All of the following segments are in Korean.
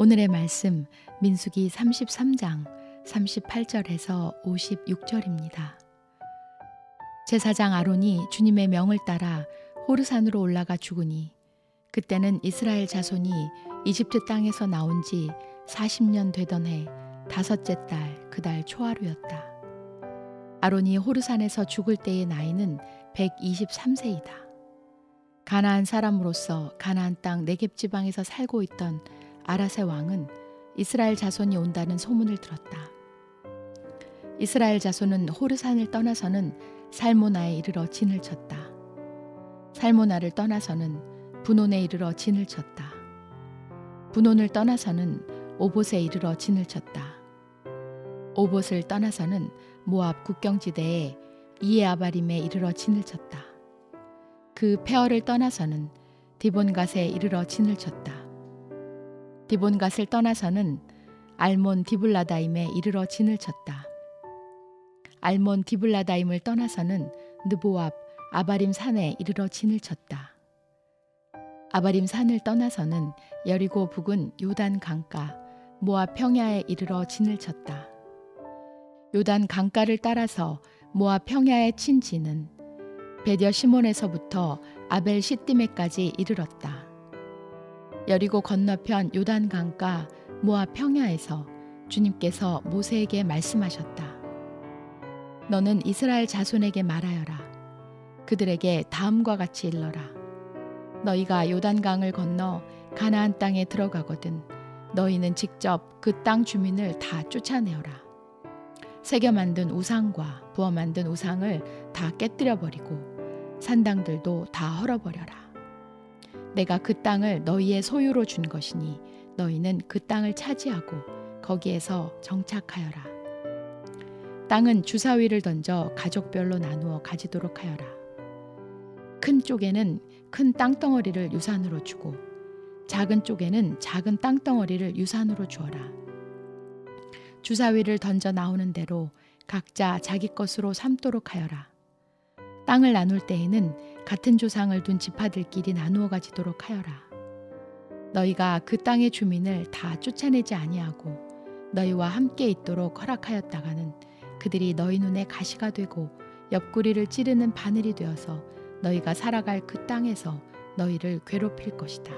오늘의 말씀 민수기 33장 38절에서 56절입니다. 제사장 아론이 주님의 명을 따라 호르산으로 올라가 죽으니 그때는 이스라엘 자손이 이집트 땅에서 나온 지 40년 되던 해 다섯째 달 그달 초하루였다. 아론이 호르산에서 죽을 때의 나이는 123세이다. 가나안 사람으로서 가나안 땅 네겝 지방에서 살고 있던 아라세 왕은 이스라엘 자손이 온다는 소문을 들었다. 이스라엘 자손은 호르산을 떠나서는 살모나에 이르러 진을 쳤다. 살모나를 떠나서는 분온에 이르러 진을 쳤다. 분온을 떠나서는 오봇에 이르러 진을 쳤다. 오봇을 떠나서는 모압 국경지대에 이에아바림에 이르러 진을 쳤다. 그 페어를 떠나서는 디본갓에 이르러 진을 쳤다. 디본갓을 떠나서는 알몬 디블라다임에 이르러 진을 쳤다. 알몬 디블라다임을 떠나서는 느보압 아바림 산에 이르러 진을 쳤다. 아바림 산을 떠나서는 여리고 북은 요단 강가 모압 평야에 이르러 진을 쳤다. 요단 강가를 따라서 모압 평야에 친 진은 베디어 시몬에서부터 아벨 시띠메까지 이르렀다. 여리고 건너편 요단 강가 모압 평야에서 주님께서 모세에게 말씀하셨다. 너는 이스라엘 자손에게 말하여라. 그들에게 다음과 같이 일러라. 너희가 요단강을 건너 가나안 땅에 들어가거든 너희는 직접 그 땅 주민을 다 쫓아내어라. 새겨 만든 우상과 부어 만든 우상을 다 깨뜨려 버리고 산당들도 다 헐어버려라. 내가 그 땅을 너희의 소유로 준 것이니 너희는 그 땅을 차지하고 거기에서 정착하여라. 땅은 주사위를 던져 가족별로 나누어 가지도록 하여라. 큰 쪽에는 큰 땅덩어리를 유산으로 주고 작은 쪽에는 작은 땅덩어리를 유산으로 주어라. 주사위를 던져 나오는 대로 각자 자기 것으로 삼도록 하여라. 땅을 나눌 때에는 같은 조상을 둔 지파들끼리 나누어 가지도록 하여라. 너희가 그 땅의 주민을 다 쫓아내지 아니하고 너희와 함께 있도록 허락하였다가는 그들이 너희 눈에 가시가 되고 옆구리를 찌르는 바늘이 되어서 너희가 살아갈 그 땅에서 너희를 괴롭힐 것이다.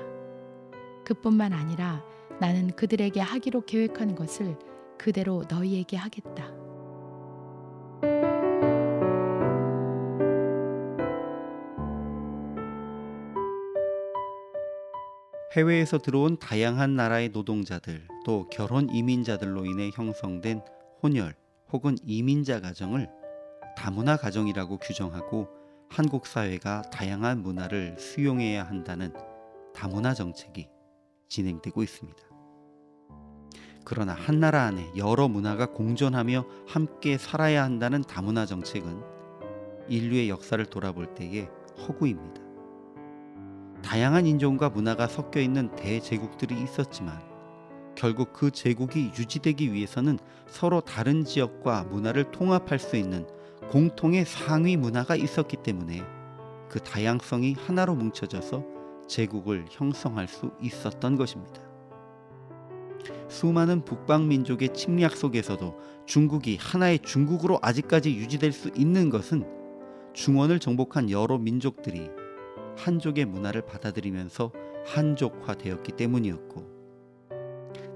그뿐만 아니라 나는 그들에게 하기로 계획한 것을 그대로 너희에게 하겠다. 해외에서 들어온 다양한 나라의 노동자들 또 결혼 이민자들로 인해 형성된 혼혈 혹은 이민자 가정을 다문화 가정이라고 규정하고 한국 사회가 다양한 문화를 수용해야 한다는 다문화 정책이 진행되고 있습니다. 그러나 한 나라 안에 여러 문화가 공존하며 함께 살아야 한다는 다문화 정책은 인류의 역사를 돌아볼 때의 허구입니다. 다양한 인종과 문화가 섞여 있는 대제국들이 있었지만 결국 그 제국이 유지되기 위해서는 서로 다른 지역과 문화를 통합할 수 있는 공통의 상위 문화가 있었기 때문에 그 다양성이 하나로 뭉쳐져서 제국을 형성할 수 있었던 것입니다. 수많은 북방 민족의 침략 속에서도 중국이 하나의 중국으로 아직까지 유지될 수 있는 것은 중원을 정복한 여러 민족들이 한족의 문화를 받아들이면서 한족화되었기 때문이었고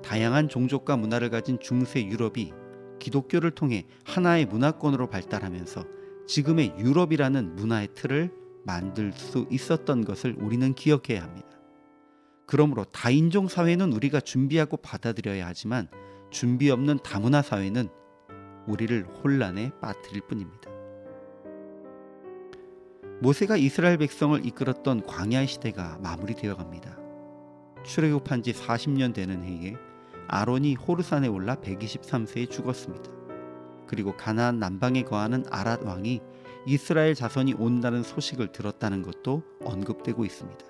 다양한 종족과 문화를 가진 중세 유럽이 기독교를 통해 하나의 문화권으로 발달하면서 지금의 유럽이라는 문화의 틀을 만들 수 있었던 것을 우리는 기억해야 합니다. 그러므로 다인종 사회는 우리가 준비하고 받아들여야 하지만 준비 없는 다문화 사회는 우리를 혼란에 빠뜨릴 뿐입니다. 모세가 이스라엘 백성을 이끌었던 광야 시대가 마무리되어 갑니다. 출애굽한 지 40년 되는 해에 아론이 호르산에 올라 123세에 죽었습니다. 그리고 가나안 남방에 거하는 아랏 왕이 이스라엘 자손이 온다는 소식을 들었다는 것도 언급되고 있습니다.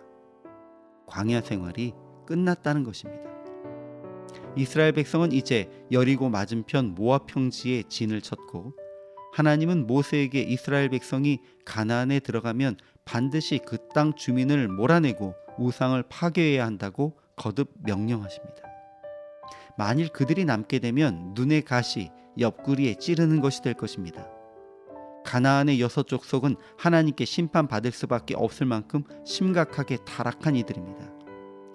광야 생활이 끝났다는 것입니다. 이스라엘 백성은 이제 여리고 맞은편 모압 평지에 진을 쳤고 하나님은 모세에게 이스라엘 백성이 가나안에 들어가면 반드시 그 땅 주민을 몰아내고 우상을 파괴해야 한다고 거듭 명령하십니다. 만일 그들이 남게 되면 눈의 가시 옆구리에 찌르는 것이 될 것입니다. 가나안의 여섯 족속은 하나님께 심판받을 수밖에 없을 만큼 심각하게 타락한 이들입니다.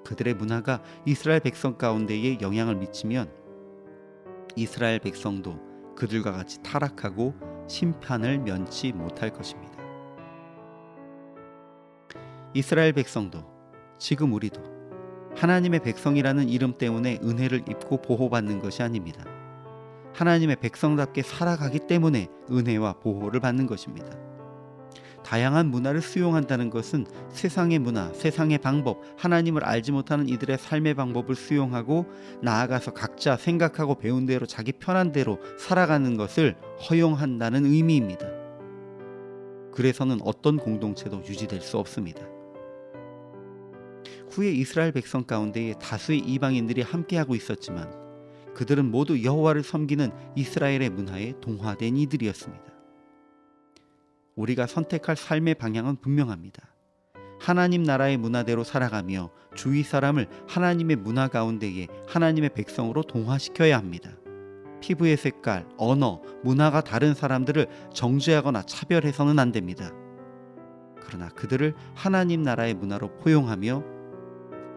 그들의 문화가 이스라엘 백성 가운데에 영향을 미치면 이스라엘 백성도 그들과 같이 타락하고 심판을 면치 못할 것입니다. 이스라엘 백성도 지금 우리도 하나님의 백성이라는 이름 때문에 은혜를 입고 보호받는 것이 아닙니다. 하나님의 백성답게 살아가기 때문에 은혜와 보호를 받는 것입니다. 다양한 문화를 수용한다는 것은 세상의 문화, 세상의 방법, 하나님을 알지 못하는 이들의 삶의 방법을 수용하고 나아가서 각자 생각하고 배운 대로 자기 편한 대로 살아가는 것을 허용한다는 의미입니다. 그래서는 어떤 공동체도 유지될 수 없습니다. 후에 이스라엘 백성 가운데에 다수의 이방인들이 함께하고 있었지만 그들은 모두 여호와를 섬기는 이스라엘의 문화에 동화된 이들이었습니다. 우리가 선택할 삶의 방향은 분명합니다. 하나님 나라의 문화대로 살아가며 주위 사람을 하나님의 문화 가운데에 하나님의 백성으로 동화시켜야 합니다. 피부의 색깔, 언어, 문화가 다른 사람들을 정죄하거나 차별해서는 안 됩니다. 그러나 그들을 하나님 나라의 문화로 포용하며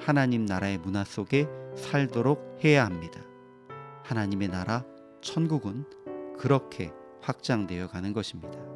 하나님 나라의 문화 속에 살도록 해야 합니다. 하나님의 나라, 천국은 그렇게 확장되어 가는 것입니다.